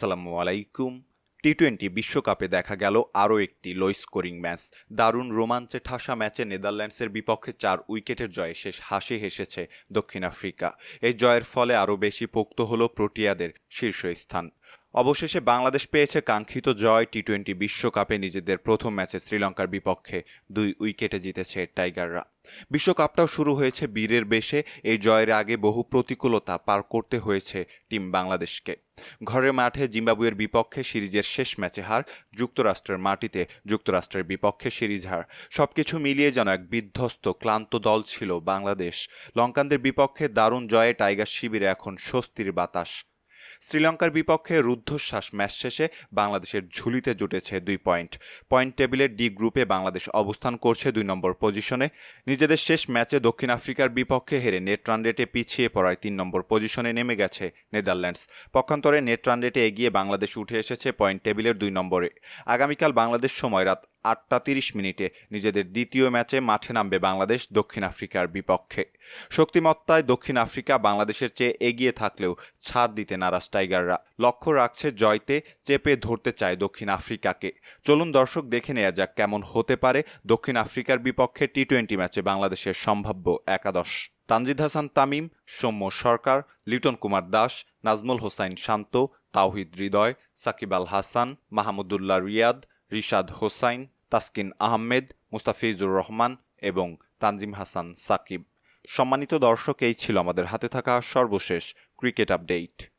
আসসালামু আলাইকুম। T twenty বিশ্বকাপে দেখা গেল আরও একটি লো স্কোরিং ম্যাচ। দারুণ রোমাঞ্চে ঠাসা ম্যাচে নেদারল্যান্ডসের বিপক্ষে চার উইকেটের জয়ে শেষ হাসি হেসেছে দক্ষিণ আফ্রিকা। এই জয়ের ফলে আরও বেশি পোক্ত হল প্রোটিয়াদের শীর্ষস্থান। অবশেষে বাংলাদেশ পেয়েছে কাঙ্ক্ষিত জয় টি টোয়েন্টি বিশ্বকাপে নিজেদের প্রথম ম্যাচে শ্রীলঙ্কার বিপক্ষে দুই উইকেটে জিতেছে টাইগাররা। বিশ্বকাপটাও শুরু হয়েছে বীরের বেশে, এই জয়ের আগে বহু প্রতিকূলতা পার করতে হয়েছে টিম বাংলাদেশকে। ঘরের মাঠে জিম্বাবুয়ের বিপক্ষে সিরিজের শেষ ম্যাচে হার, যুক্তরাষ্ট্রের মাটিতে যুক্তরাষ্ট্রের বিপক্ষে সিরিজ হার। সবকিছু মিলিয়ে যেন এক বিধ্বস্ত, ক্লান্ত দল ছিল বাংলাদেশ। লঙ্কানদের বিপক্ষে দারুণ জয়ে টাইগার শিবিরে এখন স্বস্তির বাতাস। শ্রীলঙ্কার বিপক্ষে রুদ্ধশ্বাস ম্যাচ শেষে বাংলাদেশের ঝুলিতে জুটেছে দুই পয়েন্ট। পয়েন্ট টেবিলের ডি গ্রুপে বাংলাদেশ অবস্থান করছে দুই নম্বর পজিশনে। নিজেদের শেষ ম্যাচে দক্ষিণ আফ্রিকার বিপক্ষে হেরে নেট রান রেটে পিছিয়ে পড়ায় তিন নম্বর পজিশনে নেমে গেছে নেদারল্যান্ডস। পক্ষান্তরে নেট রান রেটে এগিয়ে বাংলাদেশ উঠে এসেছে পয়েন্ট টেবিলের দুই নম্বরে। আগামীকাল বাংলাদেশ সময় রাত আটটা তিরিশ মিনিটে নিজেদের দ্বিতীয় ম্যাচে মাঠে নামবে বাংলাদেশ দক্ষিণ আফ্রিকার বিপক্ষে। শক্তিমত্তায় দক্ষিণ আফ্রিকা বাংলাদেশের চেয়ে এগিয়ে থাকলেও ছাড় দিতে নারাজ টাইগাররা। লক্ষ্য রাখছে জয়তে চেপে ধরতে চায় দক্ষিণ আফ্রিকাকে। চলুন দর্শক দেখে নেওয়া যাক কেমন হতে পারে দক্ষিণ আফ্রিকার বিপক্ষে টি টোয়েন্টি ম্যাচে বাংলাদেশের সম্ভাব্য একাদশ। তানজিদ হাসান তামিম, সৌম্য সরকার, লিটন কুমার দাস, নাজমুল হোসাইন শান্ত, তাওহিদ হৃদয়, সাকিব আল হাসান মাহমুদুল্লাহ রিয়াদ রিশাদ হোসাইন, তাসকিন আহমেদ, মুস্তাফিজুর রহমান এবং তানজিম হাসান সাকিব। সম্মানিত দর্শক, এই ছিল আমাদের হাতে থাকা সর্বশেষ ক্রিকেট আপডেট।